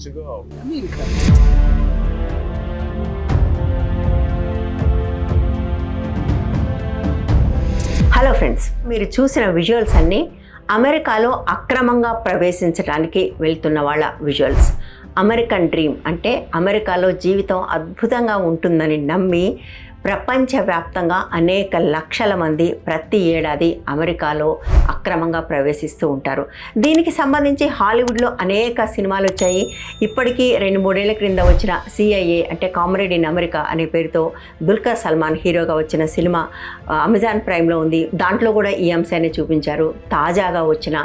months ago. America hello friends మీరు చూసిన visuals అన్నీ అమెరికాలో అక్రమంగా ప్రవేశించడానికి వెళ్తున్న వాళ్ళ విజువల్స్ అమెరికన్ డ్రీమ్ అంటే అమెరికాలో జీవితం అద్భుతంగా ఉంటుందని నమ్మి ప్రపంచవ్యాప్తంగా అనేక లక్షల మంది ప్రతి ఏడాది అమెరికాలో అక్రమంగా ప్రవేశిస్తూ ఉంటారు. దీనికి సంబంధించి హాలీవుడ్లో అనేక సినిమాలు వచ్చాయి. ఇప్పటికీ రెండు మూడేళ్ళ క్రింద వచ్చిన సిఐఏ అంటే కామ్రేడ్ ఇన్ అమెరికా అనే పేరుతో దుల్కర్ సల్మాన్ హీరోగా వచ్చిన సినిమా అమెజాన్ ప్రైమ్లో ఉంది. దాంట్లో కూడా ఈ అంశాన్ని చూపించారు. తాజాగా వచ్చిన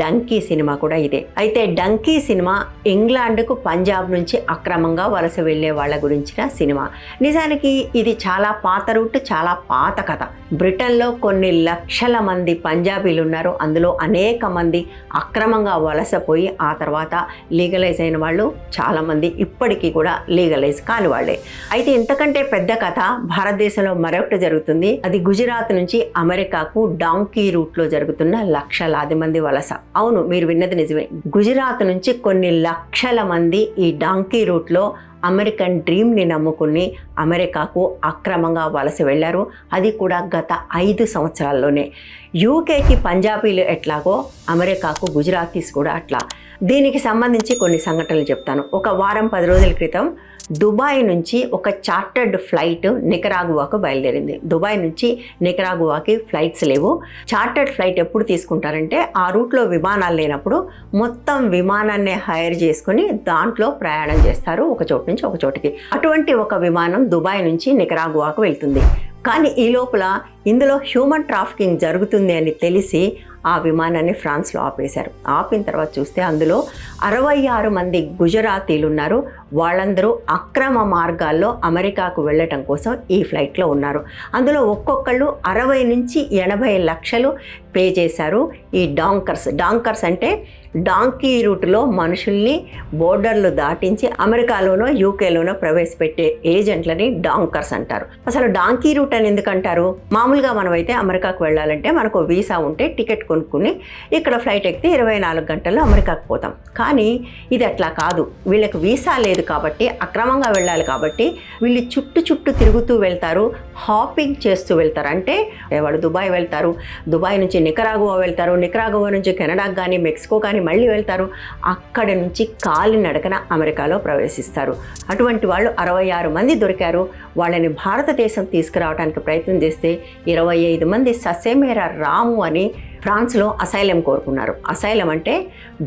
డంకీ సినిమా కూడా ఇదే. అయితే డంకీ సినిమా ఇంగ్లాండ్కు పంజాబ్ నుంచి అక్రమంగా వలస వెళ్ళే వాళ్ళ గురించిన సినిమా. నిజానికి ఇది చాలా పాత రూట్ చాలా పాత కథ. బ్రిటన్లో కొన్ని లక్షల మంది పంజాబీలు ఉన్నారు అందులో అనేక మంది అక్రమంగా వలసపోయి ఆ తర్వాత లీగలైజ్ అయిన వాళ్ళు చాలామంది ఇప్పటికీ కూడా లీగలైజ్ కాని వాళ్ళే. అయితే ఇంతకంటే పెద్ద కథ భారతదేశంలో మరొకటి జరుగుతుంది. అది గుజరాత్ నుంచి అమెరికాకు డాంకీ రూట్లో జరుగుతున్న లక్షలాది మంది వలస. అవును మీరు విన్నది నిజమే. గుజరాత్ నుంచి కొన్ని లక్షల మంది ఈ డాంకీ రూట్లో అమెరికన్ డ్రీమ్ని నమ్ముకుని అమెరికాకు అక్రమంగా వలస వెళ్ళారు. అది కూడా గత ఐదు సంవత్సరాల్లోనే. యూకేకి పంజాబీలు ఎట్లాగో అమెరికాకు గుజరాతీస్ కూడా అట్లా. దీనికి సంబంధించి కొన్ని సంఘటనలు చెప్తాను. ఒక వారం పది రోజుల క్రితం దుబాయ్ నుంచి ఒక చార్టర్డ్ ఫ్లైట్ నికరాగువాకు బయలుదేరింది. దుబాయ్ నుంచి నికరాగువాకి ఫ్లైట్స్ లేవు. చార్టర్డ్ ఫ్లైట్ ఎప్పుడు తీసుకుంటారంటే ఆ రూట్లో విమానాలు లేనప్పుడు మొత్తం విమానాన్ని హైర్ చేసుకుని దాంట్లో ప్రయాణం చేస్తారు ఒక చోటు నుంచి ఒక చోటుకి. అటువంటి ఒక విమానం దుబాయ్ నుంచి నికరాగువాకు వెళ్తుంది. కానీ ఈ లోపల ఇందులో హ్యూమన్ ట్రాఫికింగ్ జరుగుతుంది అని తెలిసి ఆ విమానాన్ని ఫ్రాన్స్లో ఆపేశారు. ఆపిన తర్వాత చూస్తే అందులో అరవై ఆరు మంది గుజరాతీలు ఉన్నారు. వాళ్ళందరూ అక్రమ మార్గాల్లో అమెరికాకు వెళ్ళటం కోసం ఈ ఫ్లైట్లో ఉన్నారు. అందులో ఒక్కొక్కళ్ళు అరవై నుంచి ఎనభై లక్షలు పే చేశారు ఈ డాంకర్స్. డాంకర్స్ అంటే డాంకీ రూట్లో మనుషుల్ని బోర్డర్లు దాటించి అమెరికాలోనో యూకేలోనో ప్రవేశపెట్టే ఏజెంట్లని డాంకర్స్ అంటారు. అసలు డాంకీ రూట్ అని ఎందుకంటారు? మామూలుగా మనమైతే అమెరికాకు వెళ్ళాలంటే మనకు వీసా ఉంటే టికెట్ కొనుక్కుని ఇక్కడ ఫ్లైట్ ఎక్కితే ఇరవై నాలుగు గంటల్లో అమెరికాకు పోతాం. కానీ ఇది అట్లా కాదు. వీళ్ళకి వీసా లేదు కాబట్టి అక్రమంగా వెళ్ళాలి కాబట్టి వీళ్ళు చుట్టు చుట్టూ తిరుగుతూ వెళ్తారు హాపింగ్ చేస్తూ వెళ్తారు. అంటే వాళ్ళు దుబాయ్ వెళ్తారు దుబాయ్ నుంచి నికరాగువా వెళ్తారు నికరాగువా నుంచి కెనడాకు కానీ మెక్సికో కానీ మళ్ళీ వెళ్తారు. అక్కడి నుంచి కాలినడకన అమెరికాలో ప్రవేశిస్తారు. అటువంటి వాళ్ళు అరవై ఆరు మంది దొరికారు. వాళ్ళని భారతదేశం తీసుకురావడానికి ప్రయత్నం చేస్తే ఇరవై ఐదు మంది ససేమేర రాము అని ఫ్రాన్స్లో అసైలం కోరుకున్నారు. అసైలం అంటే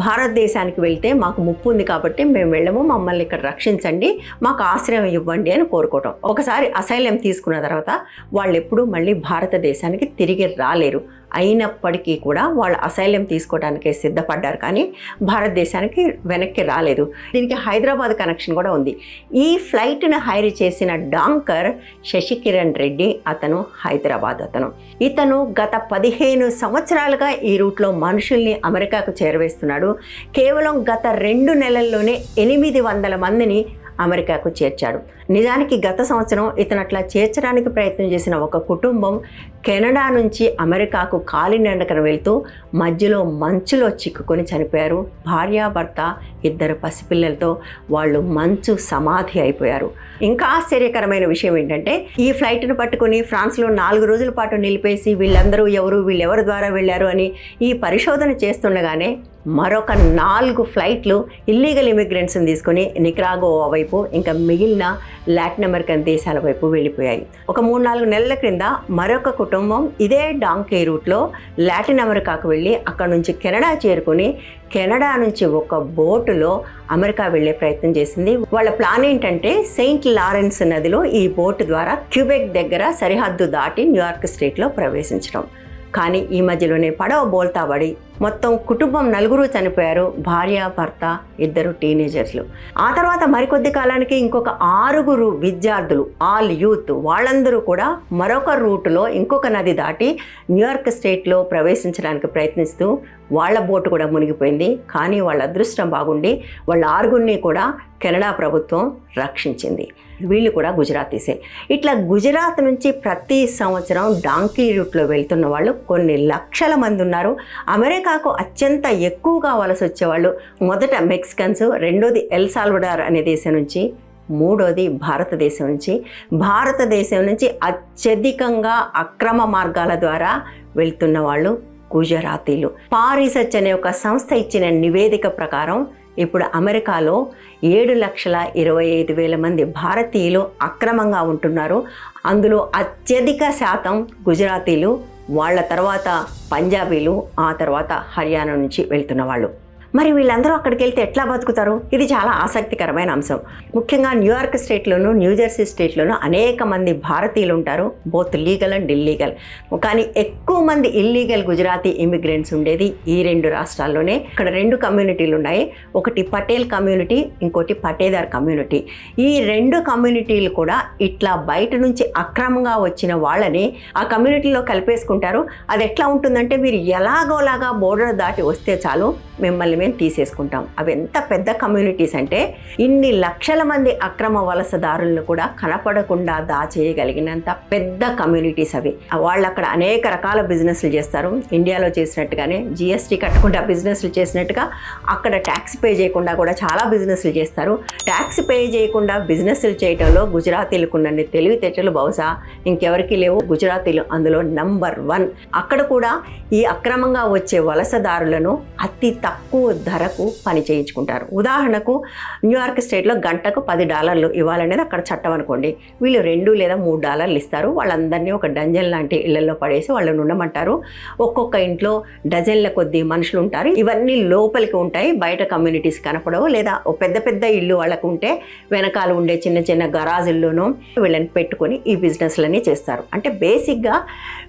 భారతదేశానికి వెళ్తే మాకు ముప్పు ఉంది కాబట్టి మేము వెళ్ళము మమ్మల్ని ఇక్కడ రక్షించండి మాకు ఆశ్రయం ఇవ్వండి అని కోరుకోవటం. ఒకసారి అసైలం తీసుకున్న తర్వాత వాళ్ళు ఎప్పుడూ మళ్ళీ భారతదేశానికి తిరిగి రాలేరు. అయినప్పటికీ కూడా వాళ్ళు అసైలం తీసుకోవడానికి సిద్ధపడ్డారు కానీ భారతదేశానికి వెనక్కి రాలేదు. దీనికి హైదరాబాద్ కనెక్షన్ కూడా ఉంది. ఈ ఫ్లైట్ను హైర్ చేసిన డాంకర్ శశికిరణ్ రెడ్డి అతను హైదరాబాద్ అతను. ఇతను గత పదిహేను సంవత్సరాలుగా ఈ రూట్లో మనుషుల్ని అమెరికాకు చేరవేస్తున్నాడు. కేవలం గత రెండు నెలల్లోనే ఎనిమిది వందల మందిని అమెరికాకు చేర్చాడు. నిజానికి గత సంవత్సరం ఇతను అట్లా చేర్చడానికి ప్రయత్నం చేసిన ఒక కుటుంబం కెనడా నుంచి అమెరికాకు కాలినడకన వెళ్తూ మధ్యలో మంచులో చిక్కుకొని చనిపోయారు. భార్యాభర్త ఇద్దరు పసిపిల్లలతో వాళ్ళు మంచు సమాధి అయిపోయారు. ఇంకా ఆశ్చర్యకరమైన విషయం ఏంటంటే ఈ ఫ్లైట్ను పట్టుకుని ఫ్రాన్స్లో నాలుగు రోజుల పాటు నిలిపేసి వీళ్ళందరూ ఎవరు వీళ్ళెవరి ద్వారా వెళ్ళారు అని ఈ పరిశోధన చేస్తుండగానే మరొక నాలుగు ఫ్లైట్లు ఇల్లీగల్ ఇమిగ్రెంట్స్ని తీసుకొని నిక్రాగో వైపు ఇంకా మిగిలిన లాటిన్ అమెరికన్ దేశాల వైపు వెళ్ళిపోయాయి. ఒక మూడు నాలుగు నెలల క్రింద మరొక కుటుంబం ఇదే డాంకే రూట్లో లాటిన్ అమెరికాకు వెళ్ళి అక్కడ నుంచి కెనడా చేరుకొని కెనడా నుంచి ఒక బోటులో అమెరికా వెళ్ళే ప్రయత్నం చేసింది. వాళ్ళ ప్లాన్ ఏంటంటే సెయింట్ లారెన్స్ నదిలో ఈ బోటు ద్వారా క్యూబెక్ దగ్గర సరిహద్దు దాటి న్యూయార్క్ స్టేట్లో ప్రవేశించడం. కానీ ఈ మధ్యలోనే పడవ బోల్తాబడి మొత్తం కుటుంబం నలుగురు చనిపోయారు భార్య భర్త ఇద్దరు టీనేజర్స్లు ఆ తర్వాత మరికొద్ది కాలానికి ఇంకొక ఆరుగురు విద్యార్థులు ఆల్ యూత్ వాళ్ళందరూ కూడా మరొక రూటులో ఇంకొక నది దాటి న్యూయార్క్ స్టేట్లో ప్రవేశించడానికి ప్రయత్నిస్తూ వాళ్ళ బోటు కూడా మునిగిపోయింది. కానీ వాళ్ళ అదృష్టం బాగుండి వాళ్ళ ఆరుగురిని కూడా కెనడా ప్రభుత్వం రక్షించింది. వీళ్ళు కూడా గుజరాతీసే. ఇట్లా గుజరాత్ నుంచి ప్రతి సంవత్సరం డాంకీ రూట్లో వెళ్తున్న వాళ్ళు కొన్ని లక్షల మంది ఉన్నారు. అమెరికా అమెరికాకు అత్యంత ఎక్కువగా వలస వచ్చేవాళ్ళు మొదట మెక్సికన్స్ రెండోది ఎల్ సాల్వడార్ అనే దేశం నుంచి మూడోది భారతదేశం నుంచి. భారతదేశం నుంచి అత్యధికంగా అక్రమ మార్గాల ద్వారా వెళ్తున్న వాళ్ళు గుజరాతీలు. పారిసచ్ అనే ఒక సంస్థ ఇచ్చిన నివేదిక ప్రకారం ఇప్పుడు అమెరికాలో ఏడు లక్షల ఇరవై ఐదు వేల మంది భారతీయులు అక్రమంగా ఉంటున్నారు. అందులో అత్యధిక శాతం గుజరాతీలు వాళ్ళ తర్వాత పంజాబీలు ఆ తర్వాత హర్యానా నుంచి వెళ్తున్న వాళ్ళు. మరి వీళ్ళందరూ అక్కడికి వెళ్తే ఎట్లా బతుకుతారు? ఇది చాలా ఆసక్తికరమైన అంశం. ముఖ్యంగా న్యూయార్క్ స్టేట్లోను న్యూజెర్సీ స్టేట్లోను అనేక మంది భారతీయులు ఉంటారు. Both legal and illegal. కానీ ఎక్కువ మంది ఇల్లీగల్ గుజరాతీ ఇమిగ్రెంట్స్ ఉండేది ఈ రెండు రాష్ట్రాల్లోనే. ఇక్కడ రెండు కమ్యూనిటీలు ఉన్నాయి. ఒకటి పటేల్ కమ్యూనిటీ ఇంకోటి పటేదార్ కమ్యూనిటీ. ఈ రెండు కమ్యూనిటీలు కూడా ఇట్లా బయట నుంచి అక్రమంగా వచ్చిన వాళ్ళని ఆ కమ్యూనిటీలో కలిపేసుకుంటారు. అది ఎట్లా ఉంటుందంటే మీరు ఎలాగోలాగా బోర్డర్ దాటి వస్తే చాలు మిమ్మల్ని మేము తీసేసుకుంటాం. అవి ఎంత పెద్ద కమ్యూనిటీస్ అంటే ఇన్ని లక్షల మంది అక్రమ వలసదారులను కూడా కనపడకుండా దాచేయగలిగినంత పెద్ద కమ్యూనిటీస్ అవి. వాళ్ళు అక్కడ అనేక రకాల బిజినెస్లు చేస్తారు. ఇండియాలో చేసినట్టుగానే జిఎస్టీ కట్టకుండా బిజినెస్లు చేసినట్టుగా అక్కడ ట్యాక్స్ పే చేయకుండా కూడా చాలా బిజినెస్లు చేస్తారు. ట్యాక్స్ పే చేయకుండా బిజినెస్లు చేయడంలో గుజరాతీలకు ఉన్నన్ని తెలివితేటలు బహుశా ఇంకెవరికి లేవు. గుజరాతీలు అందులో నంబర్ వన్. అక్కడ కూడా ఈ అక్రమంగా వచ్చే వలసదారులను అతి తక్కువ ధరకు పని చేయించుకుంటారు. ఉదాహరణకు న్యూయార్క్ స్టేట్లో గంటకు పది డాలర్లు ఇవ్వాలనేది అక్కడ చట్టం అనుకోండి. వీళ్ళు రెండు లేదా మూడు డాలర్లు ఇస్తారు. వాళ్ళందరినీ ఒక డంజన్ లాంటి ఇళ్ళలో పడేసి వాళ్ళని ఉండమంటారు. ఒక్కొక్క ఇంట్లో డజన్ల కొద్ది మనుషులు ఉంటారు. ఇవన్నీ లోపలికి ఉంటాయి. బయట కమ్యూనిటీస్ కనపడవు. లేదా ఓ పెద్ద పెద్ద ఇల్లు వాళ్ళకు ఉంటే వెనకాల ఉండే చిన్న చిన్న గరాజుల్లోనూ వీళ్ళని పెట్టుకొని ఈ బిజినెస్లన్నీ చేస్తారు. అంటే బేసిక్గా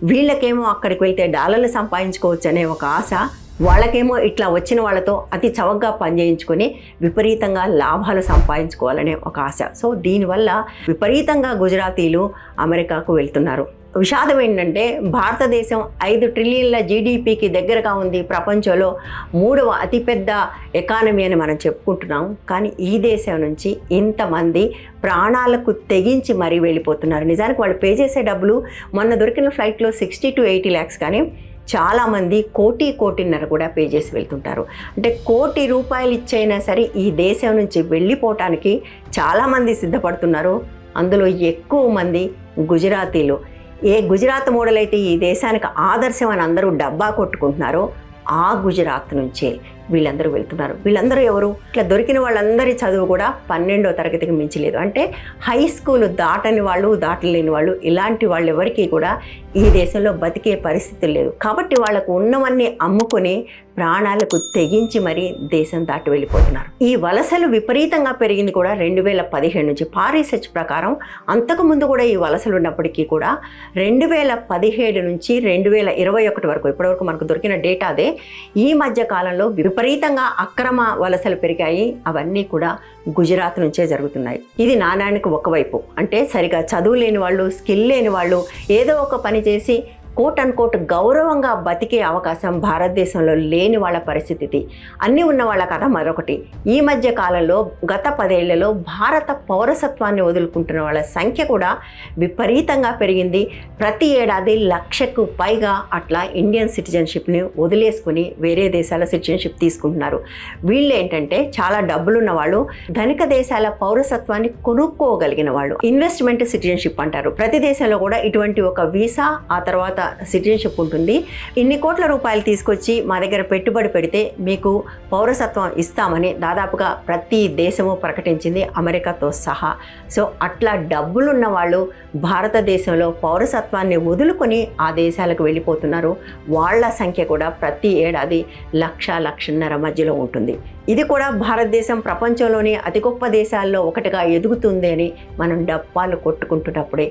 వీళ్ళకేమో అక్కడికి వెళ్తే డాలర్లు సంపాదించుకోవచ్చు అనే ఒక ఆశ వాళ్ళకేమో ఇట్లా వచ్చిన వాళ్ళతో అతి చవకగా పనిచేయించుకొని విపరీతంగా లాభాలు సంపాదించుకోవాలనే ఒక ఆశ. సో దీనివల్ల విపరీతంగా గుజరాతీలు అమెరికాకు వెళ్తున్నారు. విషాదం ఏంటంటే భారతదేశం ఐదు ట్రిలియన్ల జీడిపికి దగ్గరగా ఉంది ప్రపంచంలో. మూడవ అతిపెద్ద ఎకానమీ అని మనం చెప్పుకుంటున్నాం. కానీ ఈ దేశం నుంచి ఇంతమంది ప్రాణాలకు తెగించి మరీ వెళ్ళిపోతున్నారు. నిజానికి వాళ్ళు పే చేసే డబ్బులు మొన్న దొరికిన ఫ్లైట్లో సిక్స్టీ టు ఎయిటీ ల్యాక్స్ కానీ చాలామంది కోటి కోటిన్నర కూడా పే చేసి వెళ్తుంటారు. అంటే కోటి రూపాయలు ఇచ్చైనా సరే ఈ దేశం నుంచి వెళ్ళిపోవటానికి చాలామంది సిద్ధపడుతున్నారు. అందులో ఎక్కువ మంది గుజరాతీలు. ఏ గుజరాత్ మోడల్ అయితే ఈ దేశానికి ఆదర్శం అని అందరూ డబ్బా కొట్టుకుంటున్నారో ఆ గుజరాత్ నుంచే. వీళ్ళందరూ వెళ్తున్నారు. వీళ్ళందరూ ఎవరు? ఇట్లా దొరికిన వాళ్ళందరి చదువు కూడా పన్నెండో తరగతికి మించలేదు. అంటే హై స్కూల్ దాటని వాళ్ళు దాటలేని వాళ్ళు ఇలాంటి వాళ్ళు ఎవరికీ కూడా ఈ దేశంలో బతికే పరిస్థితి లేదు కాబట్టి వాళ్ళకు ఉన్నవన్నీ అమ్ముకొని ప్రాణాలకు తెగించి మరీ దేశం దాటి వెళ్ళిపోతున్నారు. ఈ వలసలు విపరీతంగా పెరిగింది కూడా రెండు వేల పదిహేడు నుంచి. పారిసెర్చ్ ప్రకారం అంతకుముందు కూడా ఈ వలసలు ఉన్నప్పటికీ కూడా రెండు వేల పదిహేడు నుంచి రెండు వేల ఇరవై ఒకటి వరకు ఇప్పటివరకు మనకు దొరికిన డేటా అదే ఈ మధ్య కాలంలో విపరీతంగా అక్రమ వలసలు పెరిగాయి. అవన్నీ కూడా గుజరాత్ నుంచే జరుగుతున్నాయి. ఇది నాణ్యానికి ఒకవైపు. అంటే సరిగా చదువు లేని వాళ్ళు స్కిల్ లేని వాళ్ళు ఏదో ఒక పని చేసి కోట్ అండ్ కోట్ గౌరవంగా బతికే అవకాశం భారతదేశంలో లేని వాళ్ళ పరిస్థితి ఇది. అన్నీ ఉన్న వాళ్ళ కథ మరొకటి. ఈ మధ్య కాలంలో గత పదేళ్ళలో భారత పౌరసత్వాన్ని వదులుకుంటున్న వాళ్ళ సంఖ్య కూడా విపరీతంగా పెరిగింది. ప్రతి ఏడాది లక్షకు పైగా అట్లా ఇండియన్ సిటిజన్షిప్ని వదిలేసుకుని వేరే దేశాల సిటిజన్షిప్ తీసుకుంటున్నారు. వీళ్ళు ఏంటంటే చాలా డబ్బులున్న వాళ్ళు ధనిక దేశాల పౌరసత్వాన్ని కొనుక్కోగలిగిన వాళ్ళు. ఇన్వెస్ట్మెంట్ సిటిజన్షిప్ అంటారు. ప్రతి దేశంలో కూడా ఇటువంటి ఒక వీసా ఆ తర్వాత సిటిజన్షిప్ ఉంటుంది. ఇన్ని కోట్ల రూపాయలు తీసుకొచ్చి మా దగ్గర పెట్టుబడి పెడితే మీకు పౌరసత్వం ఇస్తామని దాదాపుగా ప్రతి దేశము ప్రకటించింది అమెరికాతో సహా. సో అట్లా డబ్బులున్న వాళ్ళు భారతదేశంలో పౌరసత్వాన్ని వదులుకొని ఆ దేశాలకు వెళ్ళిపోతున్నారు. వాళ్ళ సంఖ్య కూడా ప్రతి ఏడాది లక్ష లక్షన్నర మధ్యలో ఉంటుంది. ఇది కూడా భారతదేశం ప్రపంచంలోని అతి గొప్ప దేశాల్లో ఒకటిగా ఎదుగుతుంది అని మనం డప్పాలు కొట్టుకుంటున్నప్పుడే.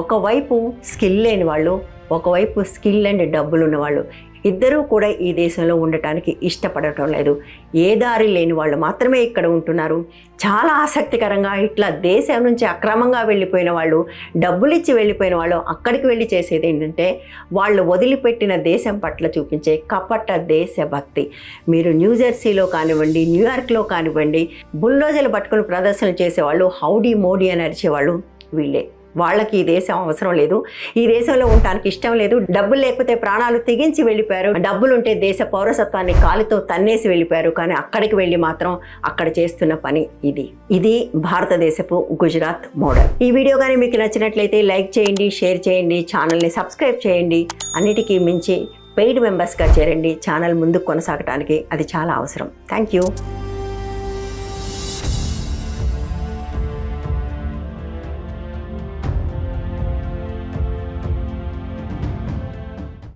ఒకవైపు స్కిల్ లేని వాళ్ళు ఒకవైపు స్కిల్ అండ్ డబ్బులు ఉన్నవాళ్ళు ఇద్దరూ కూడా ఈ దేశంలో ఉండటానికి ఇష్టపడటం లేదు. ఏ దారి లేని వాళ్ళు మాత్రమే ఇక్కడ ఉంటున్నారు. చాలా ఆసక్తికరంగా ఇట్లా దేశం నుంచి అక్రమంగా వెళ్ళిపోయిన వాళ్ళు డబ్బులు ఇచ్చి వెళ్ళిపోయిన వాళ్ళు అక్కడికి వెళ్ళి చేసేది ఏంటంటే వాళ్ళు వదిలిపెట్టిన దేశం పట్ల చూపించే కపట దేశభక్తి. మీరు న్యూజెర్సీలో కానివ్వండి న్యూయార్క్లో కానివ్వండి బుల్లోజలు పట్టుకుని ప్రదర్శనలు చేసేవాళ్ళు హౌడీ మోడీ అని అరిచేవాళ్ళు వీళ్ళే. వాళ్ళకి ఈ దేశం అవసరం లేదు. ఈ దేశంలో ఉండటానికి ఇష్టం లేదు. డబ్బులు లేకపోతే ప్రాణాలు తెగించి వెళ్ళిపోయారు. డబ్బులు ఉంటే దేశ పౌరసత్వాన్ని కాలుతో తన్నేసి వెళ్ళిపోయారు. కానీ అక్కడికి వెళ్ళి మాత్రం అక్కడ చేస్తున్న పని ఇది. ఇది భారతదేశపు గుజరాత్ మోడల్. ఈ వీడియో కానీ మీకు నచ్చినట్లయితే లైక్ చేయండి షేర్ చేయండి ఛానల్ని సబ్స్క్రైబ్ చేయండి. అన్నిటికీ మించి పెయిడ్ మెంబర్స్గా చేరండి. ఛానల్ ముందుకు కొనసాగడానికి అది చాలా అవసరం. Thank you.